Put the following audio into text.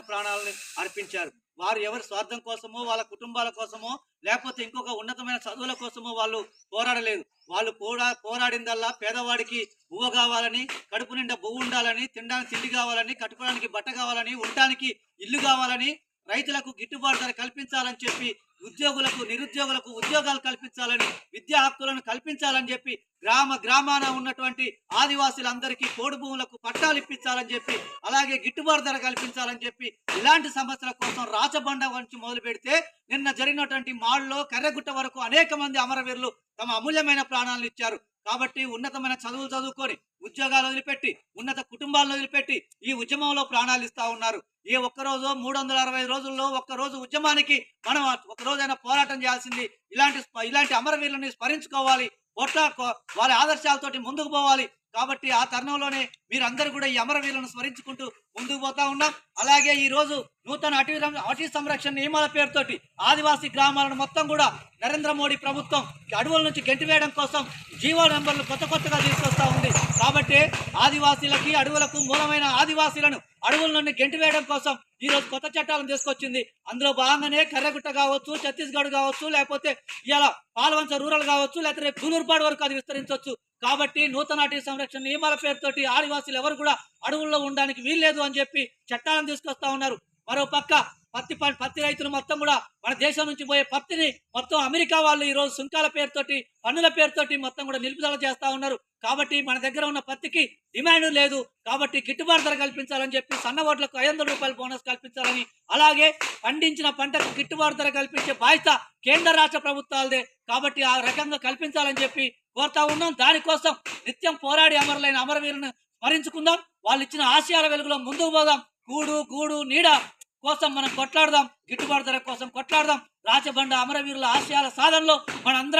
ప్రాణాలను అర్పించారు. వారు ఎవరి స్వార్థం కోసమో వాళ్ళ కుటుంబాల కోసమో లేకపోతే ఇంకొక ఉన్నతమైన చదువుల కోసమో వాళ్ళు పోరాడలేదు. వాళ్ళు పోరా పోరాడిందల్లా పేదవాడికి బువ్వ కావాలని కడుపు నిండా బొవ్వు ఉండాలని తినడానికి తిండి కావాలని కట్టుకోవడానికి బట్ట కావాలని ఉండటానికి ఇల్లు కావాలని రైతులకు గిట్టుబాటు ధర కల్పించాలని చెప్పి ఉద్యోగులకు నిరుద్యోగులకు ఉద్యోగాలు కల్పించాలని విద్యా హక్కులను కల్పించాలని చెప్పి గ్రామ గ్రామాన ఉన్నటువంటి ఆదివాసులందరికీ పోడు భూములకు పట్టాలు ఇప్పించాలని చెప్పి అలాగే గిట్టుబాటు ధర కల్పించాలని చెప్పి ఇలాంటి సమస్యల కోసం రాచబండ వంచి మొదలు పెడితే నిన్న జరిగినటువంటి మాళ్ళలో కర్రగుట్ట వరకు అనేక మంది అమరవీరులు తమ అమూల్యమైన ప్రాణాలను ఇచ్చారు. కాబట్టి ఉన్నతమైన చదువులు చదువుకొని ఉద్యోగాలు వదిలిపెట్టి ఉన్నత కుటుంబాలను వదిలిపెట్టి ఈ ఉద్యమంలో ప్రాణాలు ఇస్తా ఉన్నారు. ఈ ఒక్క రోజు మూడు వందల అరవై రోజుల్లో ఒక్క రోజు ఉద్యమానికి మనం ఒక పోరాటం చేయాల్సింది. ఇలాంటి స్ప- ఇలాంటి అమరవీరులని స్మరించుకోవాలి. కొట్లా వాళ్ళ వారి ఆదర్శాలతోటి ముందుకు పోవాలి. కాబట్టి ఆ తరుణంలోనే మీరందరూ కూడా ఈ అమరవీరులను స్మరించుకుంటూ ముందుకు పోతా ఉన్నాం. అలాగే ఈ రోజు నూతన అటవీ అటవీ సంరక్షణ నియమాల పేరుతోటి ఆదివాసీ గ్రామాలను మొత్తం కూడా నరేంద్ర మోడీ ప్రభుత్వం అడవుల నుంచి గెంటివేయడం కోసం జీవో నెంబర్లు కొత్త కొత్తగా తీసుకొస్తా ఉంది. కాబట్టి ఆదివాసీలకి అడవులకు మూలమైన ఆదివాసీలను అడవుల నుండి గెంటివేయడం కోసం ఈ రోజు కొత్త చట్టాలను తీసుకొచ్చింది. అందులో భాగంగానే కర్రగుట్ట కావచ్చు ఛత్తీస్గఢ్ కావచ్చు లేకపోతే ఇలా పాలవంచ రూరల్ కావచ్చు లేకపోతే రేపు వరకు అది విస్తరించవచ్చు. కాబట్టి నూతన అటవీ సంరక్షణ నియమాల పేరుతోటి ఆదివాసీలు ఎవరు కూడా అడవుల్లో ఉండడానికి వీల్లేదు అని చెప్పి చట్టాలను తీసుకొస్తా ఉన్నారు. మరో పక్క పత్తి పత్తి రైతులు మొత్తం కూడా మన దేశం నుంచి పోయే పత్తిని మొత్తం అమెరికా వాళ్ళు ఈ రోజు సుంకాల పేరుతోటి పన్నుల పేరుతోటి మొత్తం కూడా నిలుపుదల చేస్తా ఉన్నారు. కాబట్టి మన దగ్గర ఉన్న పత్తికి డిమాండ్ లేదు. కాబట్టి గిట్టుబాటు ధర కల్పించాలని చెప్పి సన్న ఓట్లకు ఐదు వందల రూపాయల బోనస్ కల్పించాలని అలాగే పండించిన పంటకు గిట్టుబాటు ధర కల్పించే బాధ్యత కేంద్ర రాష్ట్ర ప్రభుత్వాలదే. కాబట్టి ఆ రకంగా కల్పించాలని చెప్పి కోరుతా ఉన్నాం. దానికోసం నిత్యం పోరాడి అమరులైన అమరవీరుని స్మరించుకుందాం. వాళ్ళు ఇచ్చిన ఆశయాల వెలుగులో ముందుకు పోదాం. కూడు గూడు నీడ కోసం మనం కొట్లాడదాం. గిట్టుబాటు ధర కోసం కొట్లాడదాం. రాచబండ అమరవీరుల ఆశయాల సాధనలో మనందరం